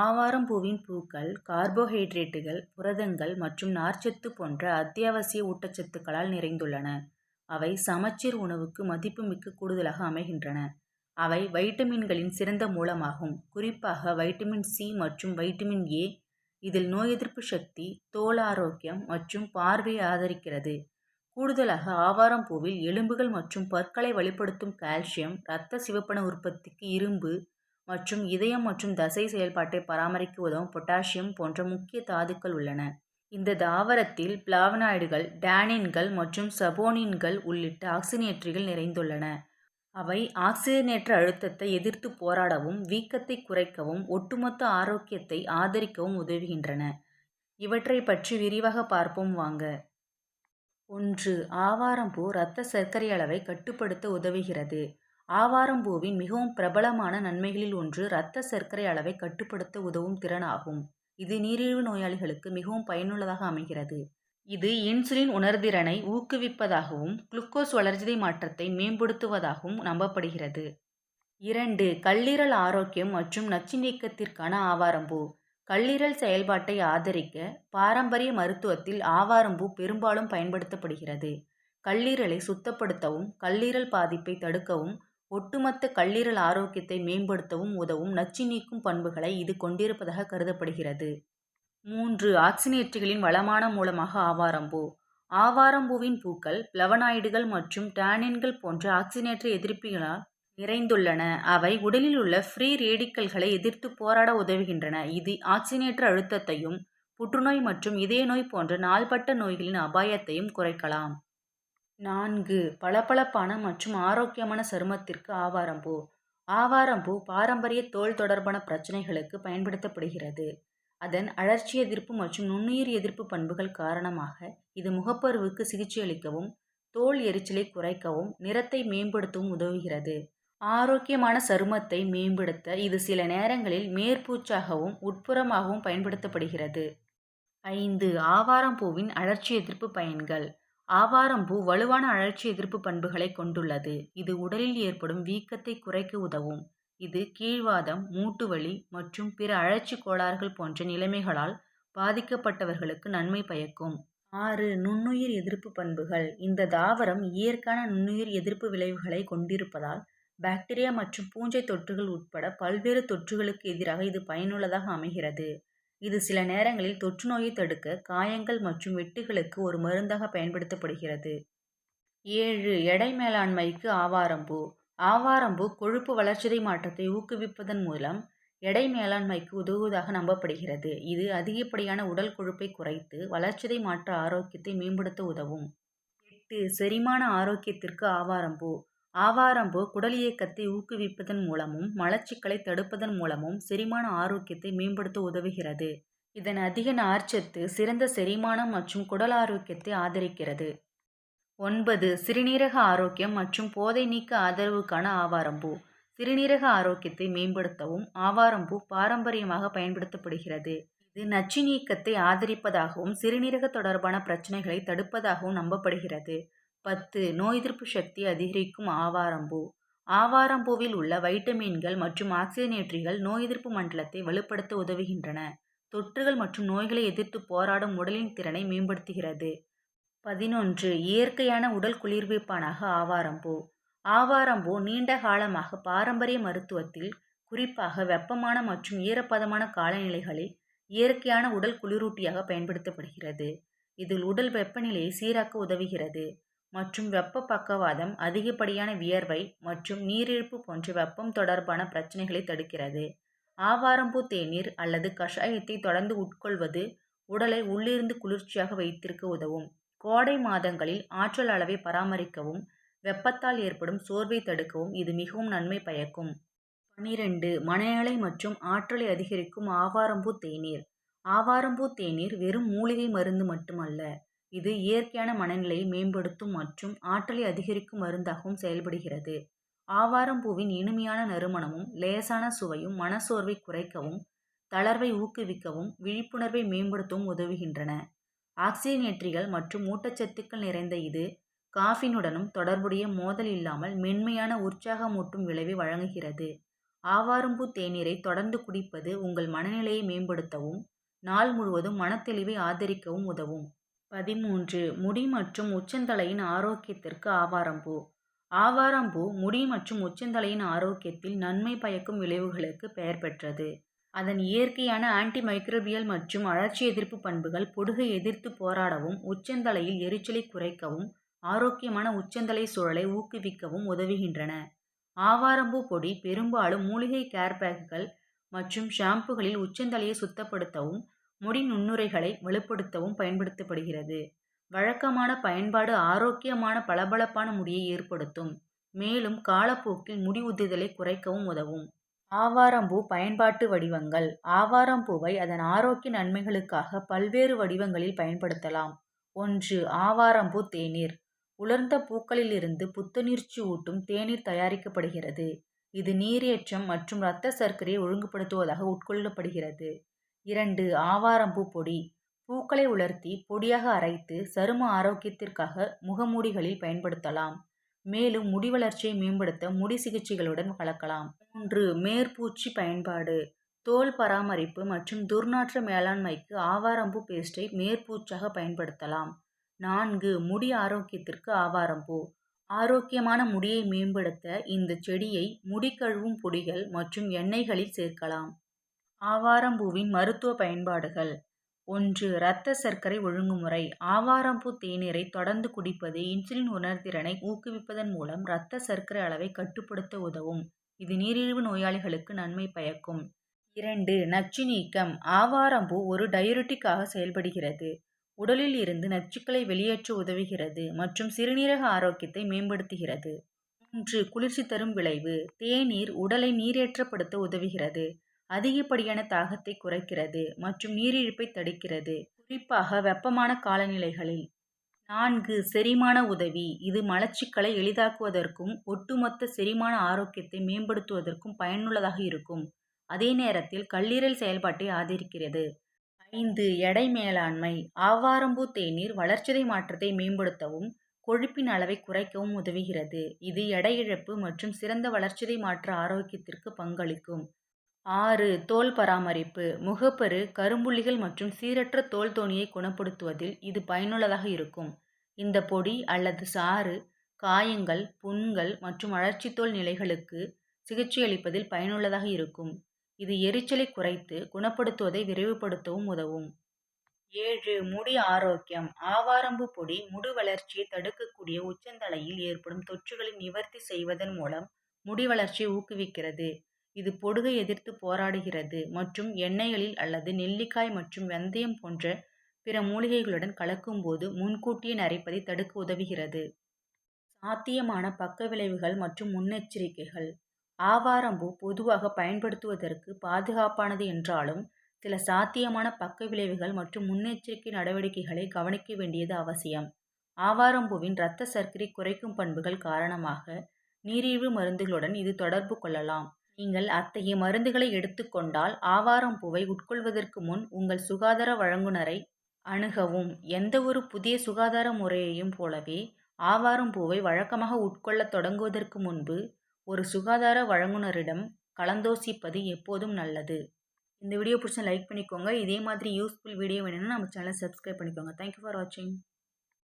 ஆவாரம்பூவின் பூக்கள் கார்போஹைட்ரேட்டுகள் புரதங்கள் மற்றும் நார்ச்சத்து போன்ற அத்தியாவசிய ஊட்டச்சத்துக்களால் நிறைந்துள்ளன. அவை சமச்சீர் உணவுக்கு மதிப்புமிக்க கூடுதலாக அமைகின்றன. அவை வைட்டமின்களின் சிறந்த மூலமாகும். குறிப்பாக வைட்டமின் சி மற்றும் வைட்டமின் ஏ. இதில் நோய் எதிர்ப்பு சக்தி தோல் ஆரோக்கியம் மற்றும் பார்வையை ஆதரிக்கிறது. கூடுதலாக ஆவாரம்பூவில் எலும்புகள் மற்றும் பற்களை வலுப்படுத்தும் கால்சியம் இரத்த சிவப்பண உற்பத்திக்கு இரும்பு மற்றும் இதயம் மற்றும் தசை செயல்பாட்டை பராமரிக்க உதவும் பொட்டாசியம் போன்ற முக்கிய தாதுக்கள் உள்ளன. இந்த தாவரத்தில் பிளாவனாய்டுகள் டேனின்கள் மற்றும் சபோனின்கள் உள்ளிட்ட ஆக்சினேற்றிகள் நிறைந்துள்ளன. அவை ஆக்சிஜனேற்ற அழுத்தத்தை எதிர்த்து போராடவும் வீக்கத்தை குறைக்கவும் ஒட்டுமொத்த ஆரோக்கியத்தை ஆதரிக்கவும் உதவுகின்றன. இவற்றை பற்றி விரிவாக பார்ப்போம் வாங்க. ஒன்று ஆவாரம்பூ இரத்த சர்க்கரை அளவை கட்டுப்படுத்த உதவுகிறது. ஆவாரம்பூவின் மிகவும் பிரபலமான நன்மைகளில் ஒன்று இரத்த சர்க்கரை அளவை கட்டுப்படுத்த உதவும் திறனாகும். இது நீரிழிவு நோயாளிகளுக்கு மிகவும் பயனுள்ளதாக அமைகிறது. இது இன்சுலின் உணர்திறனை ஊக்குவிப்பதாகவும் குளுக்கோஸ் வளர்சிதை மாற்றத்தை மேம்படுத்துவதாகவும் நம்பப்படுகிறது. இரண்டு கல்லீரல் ஆரோக்கியம் மற்றும் நச்சு நீக்கத்திற்கான ஆவாரம்பூ. கல்லீரல் செயல்பாட்டை ஆதரிக்க பாரம்பரிய மருத்துவத்தில் ஆவாரம்பூ பெரும்பாலும் பயன்படுத்தப்படுகிறது. கல்லீரலை சுத்தப்படுத்தவும் கல்லீரல் பாதிப்பை தடுக்கவும் ஒட்டுமொத்த கல்லீரல் ஆரோக்கியத்தை மேம்படுத்தவும் உதவும் நச்சு நீக்கும் பண்புகளை இது கொண்டிருப்பதாக கருதப்படுகிறது. மூன்று ஆக்சினேற்றுகளின் வளமான மூலமாக ஆவாரம்பூ ஆவாரம்பூவின் பூக்கள் பிளவனாய்டுகள் மற்றும் டானின்கள் போன்ற ஆக்சினேற்ற எதிர்ப்பிகளால் நிறைந்துள்ளன. அவை உடலில் உள்ள ஃப்ரீ ரேடிக்கல்களை எதிர்த்து போராட உதவுகின்றன. இது ஆக்சினேற்ற அழுத்தத்தையும் புற்றுநோய் மற்றும் இதய நோய் போன்ற நாள்பட்ட நோய்களின் அபாயத்தையும் குறைக்கலாம். நான்கு. பளபளப்பான மற்றும் ஆரோக்கியமான சருமத்திற்கு ஆவாரம்பூ ஆவாரம்பூ பாரம்பரிய தோல் தொடர்பான பிரச்சனைகளுக்கு பயன்படுத்தப்படுகிறது. அதன் அழற்சி எதிர்ப்பு மற்றும் நுண்ணுயிர் எதிர்ப்பு பண்புகள் காரணமாக இது முகப்பருவுக்கு சிகிச்சையளிக்கவும் தோல் எரிச்சலை குறைக்கவும் நிறத்தை மேம்படுத்தவும் உதவுகிறது. ஆரோக்கியமான சருமத்தை மேம்படுத்த இது சில நேரங்களில் மேற்பூச்சாகவும் உட்புறமாகவும் பயன்படுத்தப்படுகிறது. ஐந்து. ஆவாரம்பூவின் அழற்சி எதிர்ப்பு பயன்கள். ஆவாரம்பூ வலுவான அழற்சி எதிர்ப்பு பண்புகளை கொண்டுள்ளது. இது உடலில் ஏற்படும் வீக்கத்தை குறைக்க உதவும். இது கீழ்வாதம் மூட்டு வலி மற்றும் பிற அழற்சி கோளாறுகள் போன்ற நிலைமைகளால் பாதிக்கப்பட்டவர்களுக்கு நன்மை பயக்கும். ஆறு நுண்ணுயிர் எதிர்ப்பு பண்புகள். இந்த தாவரம் இயற்கையான நுண்ணுயிர் எதிர்ப்பு விளைவுகளை கொண்டிருப்பதால் பாக்டீரியா மற்றும் பூஞ்சை தொற்றுகள் உட்பட பல்வேறு தொற்றுகளுக்கு எதிராக இது பயனுள்ளதாக அமைகிறது. இது சில நேரங்களில் தொற்றுநோயை தடுக்க காயங்கள் மற்றும் வெட்டுகளுக்கு ஒரு மருந்தாக பயன்படுத்தப்படுகிறது. ஏழு எடை மேலாண்மைக்கு ஆவாரம்பூ. ஆவாரம்பூ கொழுப்பு வளர்ச்சிதை மாற்றத்தை ஊக்குவிப்பதன் மூலம் எடை மேலாண்மைக்கு உதவுவதாக நம்பப்படுகிறது. இது அதிகப்படியான உடல் கொழுப்பை குறைத்து வளர்ச்சிதை மாற்ற ஆரோக்கியத்தை மேம்படுத்த உதவும். எட்டு செரிமான ஆரோக்கியத்திற்கு ஆவாரம்பூ. ஆவாரம்பூ குடல் இயக்கத்தை ஊக்குவிப்பதன் மூலமும் மலச்சிக்கலை தடுப்பதன் மூலமும் செரிமான ஆரோக்கியத்தை மேம்படுத்த உதவுகிறது. இதன் அதிக நார்ச்சத்து சிறந்த செரிமானம் மற்றும் குடல் ஆரோக்கியத்தை ஆதரிக்கிறது. ஒன்பது சிறுநீரக ஆரோக்கியம் மற்றும் போதை நீக்க ஆதரவுக்கான ஆவாரம்பூ சிறுநீரக ஆரோக்கியத்தை மேம்படுத்தவும் ஆவாரம்பூ பாரம்பரியமாக பயன்படுத்தப்படுகிறது. இது நச்சு நீக்கத்தை ஆதரிப்பதாகவும் சிறுநீரக தொடர்பான பிரச்சனைகளை தடுப்பதாகவும் நம்பப்படுகிறது. பத்து. நோய் எதிர்ப்பு சக்தி அதிகரிக்கும் ஆவாரம்பூ ஆவாரம்பூவில் உள்ள வைட்டமின்கள் மற்றும் ஆக்சிஜனேற்றிகள் நோய் எதிர்ப்பு மண்டலத்தை வலுப்படுத்த உதவுகின்றன. தொற்றுகள் மற்றும் நோய்களை எதிர்த்து போராடும் உடலின் திறனை மேம்படுத்துகிறது. பதினொன்று. இயற்கையான உடல் குளிர்விப்பானாக ஆவாரம்பூ ஆவாரம்பூ நீண்ட காலமாக பாரம்பரிய மருத்துவத்தில் குறிப்பாக வெப்பமான மற்றும் ஈரப்பதமான காலநிலைகளில் இயற்கையான உடல் குளிரூட்டியாக பயன்படுத்தப்படுகிறது. இதில் உடல் வெப்பநிலையை சீராக்க உதவுகிறது. மற்றும் வெப்ப பக்கவாதம் அதிகப்படியான வியர்வை மற்றும் நீரிழப்பு போன்ற வெப்பம் தொடர்பான பிரச்சனைகளை தடுக்கிறது. ஆவாரம்பூ தேநீர் அல்லது கஷாயத்தை தொடர்ந்து உட்கொள்வது உடலை உள்ளிருந்து குளிர்ச்சியாக வைத்திருக்க உதவும். கோடை மாதங்களில் ஆற்றல் அளவை பராமரிக்கவும் வெப்பத்தால் ஏற்படும் சோர்வை தடுக்கவும் இது மிகவும் நன்மை பயக்கும். பனிரெண்டு மனநிலை மற்றும் ஆற்றலை அதிகரிக்கும் ஆவாரம்பூ தேநீர். ஆவாரம்பூ தேநீர் வெறும் மூலிகை மருந்து மட்டுமல்ல இது இயற்கையான மனநிலையை மேம்படுத்தும் மற்றும் ஆற்றலை அதிகரிக்கும் மருந்தாகவும் செயல்படுகிறது. ஆவாரம்பூவின் இனிமையான நறுமணமும் லேசான சுவையும் மனசோர்வை குறைக்கவும் தளர்வை ஊக்குவிக்கவும் விழிப்புணர்வை மேம்படுத்தவும் உதவுகின்றன. ஆக்சிஜனேற்றிகள் மற்றும் ஊட்டச்சத்துக்கள் நிறைந்த இது காஃபினுடனும் தொடர்புடைய மோதல் இல்லாமல் மென்மையான உற்சாகமூட்டும் விளைவை வழங்குகிறது. ஆவாரம்பூ தேநீரை தொடர்ந்து குடிப்பது உங்கள் மனநிலையை மேம்படுத்தவும் நாள் முழுவதும் மனத்தெளிவை ஆதரிக்கவும் உதவும். பதிமூன்று. முடி மற்றும் உச்சந்தலையின் ஆரோக்கியத்திற்கு ஆவாரம்பூ. ஆவாரம்பூ முடி மற்றும் உச்சந்தலையின் ஆரோக்கியத்தில் நன்மை பயக்கும் விளைவுகளுக்கு பெயர் பெற்றது. அதன் இயற்கையான ஆன்டி மைக்ரோபியல் மற்றும் அழற்சி எதிர்ப்பு பண்புகள் பொடுகை எதிர்த்து போராடவும் உச்சந்தலையில் எரிச்சலை குறைக்கவும் ஆரோக்கியமான உச்சந்தலை சூழலை ஊக்குவிக்கவும் உதவுகின்றன. ஆவாரம்பூ பொடி பெரும்பாலும் மூலிகை கேர் பேக்குகள் மற்றும் ஷாம்புகளில் உச்சந்தலையை சுத்தப்படுத்தவும் முடி நுண்ணுரைகளை வலுப்படுத்தவும் பயன்படுத்தப்படுகிறது. வழக்கமான பயன்பாடு ஆரோக்கியமான பளபளப்பான முடியை ஏற்படுத்தும். மேலும் காலப்போக்கில் முடி உதிர்தலை குறைக்கவும் உதவும். ஆவாரம்பூ பயன்பாட்டு வடிவங்கள். ஆவாரம்பூவை அதன் ஆரோக்கிய நன்மைகளுக்காக பல்வேறு வடிவங்களில் பயன்படுத்தலாம். ஒன்று ஆவாரம்பூ தேநீர். உலர்ந்த பூக்களிலிருந்து புத்துணர்ச்சி ஊட்டும் தேநீர் தயாரிக்கப்படுகிறது. இது நீரேற்றம் மற்றும் இரத்த சர்க்கரையை ஒழுங்குபடுத்துவதாக உட்கொள்ளப்படுகிறது. இரண்டு ஆவாரம்பூ பொடி. பூக்களை உலர்த்தி பொடியாக அரைத்து சரும ஆரோக்கியத்திற்காக முகமூடிகளில் பயன்படுத்தலாம். மேலும் முடி வளர்ச்சியை மேம்படுத்த முடி சிகிச்சைகளுடன் கலக்கலாம். மூன்று மேற்பூச்சி பயன்பாடு. தோல் பராமரிப்பு மற்றும் துர்நாற்ற மேலாண்மைக்கு ஆவாரம்பூ பேஸ்டை மேற்பூச்சாக பயன்படுத்தலாம். நான்கு முடி ஆரோக்கியத்திற்கு ஆவாரம்பூ. ஆரோக்கியமான முடியை மேம்படுத்த இந்த செடியை முடி கழுவும் பொடிகள் மற்றும் எண்ணெய்களில் சேர்க்கலாம். ஆவாரம்பூவின் மருத்துவ பயன்பாடுகள். ஒன்று இரத்த சர்க்கரை ஒழுங்குமுறை. ஆவாரம்பூ தேநீரை தொடர்ந்து குடிப்பது இன்சுலின் உணர்திறனை ஊக்குவிப்பதன் மூலம் இரத்த சர்க்கரை அளவை கட்டுப்படுத்த உதவும். இது நீரிழிவு நோயாளிகளுக்கு நன்மை பயக்கும். இரண்டு நச்சு நீக்கம். ஆவாரம்பூ ஒரு டயரிட்டிக்காக செயல்படுகிறது. உடலில் இருந்து நச்சுக்களை வெளியேற்ற உதவுகிறது மற்றும் சிறுநீரக ஆரோக்கியத்தை மேம்படுத்துகிறது. மூன்று குளிர்ச்சி தரும் விளைவு. தேநீர் உடலை நீரேற்றப்படுத்த உதவுகிறது. அதிகப்படியான தாகத்தை குறைக்கிறது மற்றும் நீரிழிப்பை தடுக்கிறது. குறிப்பாக வெப்பமான காலநிலைகளில். நான்கு செரிமான உதவி. இது மலச்சிக்கலை எளிதாக்குவதற்கும் ஒட்டுமொத்த செரிமான ஆரோக்கியத்தை மேம்படுத்துவதற்கும் பயனுள்ளதாக இருக்கும். அதே நேரத்தில் கல்லீரல் செயல்பாட்டை ஆதரிக்கிறது. ஐந்து எடை மேலாண்மை. ஆவாரம்பூ தேநீர் வளர்ச்சிதை மாற்றத்தை மேம்படுத்தவும் கொழுப்பின் அளவை குறைக்கவும் உதவுகிறது. இது எடை இழப்பு மற்றும் சிறந்த வளர்ச்சிதை மாற்ற ஆரோக்கியத்திற்கு பங்களிக்கும். ஆறு தோல் பராமரிப்பு. முகப்பரு கரும்புள்ளிகள் மற்றும் சீரற்ற தோல் தோனியை குணப்படுத்துவதில் இது பயனுள்ளதாக இருக்கும். இந்த பொடி அல்லது சாறு காயங்கள் புண்கள் மற்றும் தோல் நிலைகளுக்கு சிகிச்சையளிப்பதில் பயனுள்ளதாக இருக்கும். இது எரிச்சலை குறைத்து குணப்படுத்துவதை விரைவுபடுத்தவும் உதவும். ஏழு முடி ஆரோக்கியம். ஆவாரம்பு பொடி முடி வளர்ச்சியை தடுக்கக்கூடிய உச்சந்தலையில் ஏற்படும் தொற்றுகளை நிவர்த்தி செய்வதன் மூலம் முடி வளர்ச்சியை ஊக்குவிக்கிறது. இது பொடுகை எதிர்த்து போராடுகிறது. மற்றும் எண்ணெய்களில் அல்லது நெல்லிக்காய் மற்றும் வெந்தயம் போன்ற பிற மூலிகைகளுடன் கலக்கும்போது முன்கூட்டியே நரைப்பதை தடுக்க உதவுகிறது. சாத்தியமான பக்க விளைவுகள் மற்றும் முன்னெச்சரிக்கைகள். ஆவாரம்பூ பொதுவாக பயன்படுத்துவதற்கு பாதுகாப்பானது என்றாலும் சில சாத்தியமான பக்க விளைவுகள் மற்றும் முன்னெச்சரிக்கை நடவடிக்கைகளை கவனிக்க வேண்டியது அவசியம். ஆவாரம்பூவின் இரத்த சர்க்கரை குறைக்கும் பண்புகள் காரணமாக நீரிழிவு மருந்துகளுடன் இது தொடர்பு கொள்ளலாம். நீங்கள் அத்தகைய மருந்துகளை எடுத்துக்கொண்டால் ஆவாரம் பூவை உட்கொள்வதற்கு முன் உங்கள் சுகாதார வழங்குனரை அணுகவும். எந்தவொரு புதிய சுகாதார முறையையும் போலவே ஆவாரம் பூவை வழக்கமாக உட்கொள்ளத் தொடங்குவதற்கு முன்பு ஒரு சுகாதார வழங்குனரிடம் கலந்தோசிப்பது எப்போதும் நல்லது. இந்த வீடியோ பிடிச்சா லைக் பண்ணிக்கோங்க. இதே மாதிரி யூஸ்ஃபுல் வீடியோ வேணும்னா நம்ம சேனலை சப்ஸ்கிரைப் பண்ணிக்கோங்க. தேங்க்யூ ஃபார் வாட்சிங்